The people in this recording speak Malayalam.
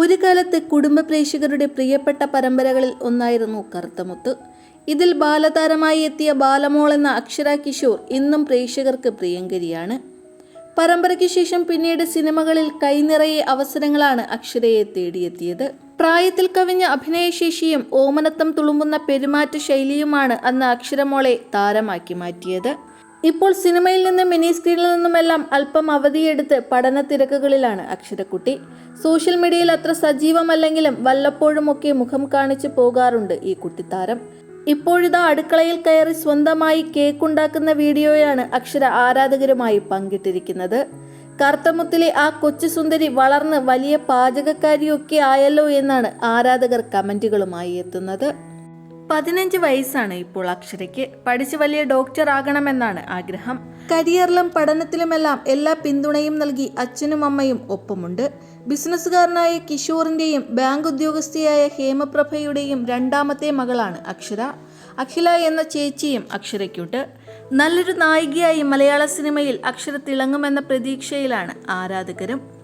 ഒരു കാലത്ത് കുടുംബ പ്രേക്ഷകരുടെ പ്രിയപ്പെട്ട പരമ്പരകളിൽ ഒന്നായിരുന്നു കറുത്തമുത്ത്. ഇതിൽ ബാലതാരമായി എത്തിയ ബാലമോൾ എന്ന അക്ഷര കിഷോർ ഇന്നും പ്രേക്ഷകർക്ക് പ്രിയങ്കരിയാണ്. പരമ്പരയ്ക്ക് ശേഷം പിന്നീട് സിനിമകളിൽ കൈനിറയെ അവസരങ്ങളാണ് അക്ഷരയെ തേടിയെത്തിയത്. പ്രായത്തിൽ കവിഞ്ഞ അഭിനയശേഷിയും ഓമനത്തം തുളുമ്പുന്ന പെരുമാറ്റ ശൈലിയുമാണ് അന്ന് അക്ഷരമോളെ താരമാക്കി മാറ്റിയത്. ഇപ്പോൾ സിനിമയിൽ നിന്നും മിനി സ്ക്രീനിൽ നിന്നുമെല്ലാം അല്പം അവധിയെടുത്ത് പഠന തിരക്കുകളിലാണ് അക്ഷരക്കുട്ടി. സോഷ്യൽ മീഡിയയിൽ അത്ര സജീവമല്ലെങ്കിലും വല്ലപ്പോഴുമൊക്കെ മുഖം കാണിച്ചു പോകാറുണ്ട് ഈ കുട്ടിത്താരം. ഇപ്പോഴിതാ അടുക്കളയിൽ കയറി സ്വന്തമായി കേക്ക് ഉണ്ടാക്കുന്ന വീഡിയോയാണ് അക്ഷര ആരാധകരുമായി പങ്കിട്ടിരിക്കുന്നത്. കർത്തമുത്തിലെ ആ കൊച്ചു സുന്ദരി വളർന്ന് വലിയ പാചകക്കാരിയൊക്കെ ആയല്ലോ എന്നാണ് ആരാധകർ കമന്റുകളുമായി എത്തുന്നത്. പതിനഞ്ച് വയസ്സാണ് ഇപ്പോൾ അക്ഷരയ്ക്ക്. പഠിച്ച് വലിയ ഡോക്ടർ ആകണമെന്നാണ് ആഗ്രഹം. കരിയറിലും പഠനത്തിലുമെല്ലാം എല്ലാ പിന്തുണയും നൽകി അച്ഛനും അമ്മയും ഒപ്പമുണ്ട്. ബിസിനസ്സുകാരനായ കിഷോറിന്റെയും ബാങ്ക് ഉദ്യോഗസ്ഥയായ ഹേമപ്രഭയുടെയും രണ്ടാമത്തെ മകളാണ് അക്ഷര. അഖില എന്ന ചേച്ചിയും അക്ഷരയ്ക്കുണ്ട്. നല്ലൊരു നായികയായി മലയാള സിനിമയിൽ അക്ഷര തിളങ്ങുമെന്ന പ്രതീക്ഷയിലാണ് ആരാധകരും.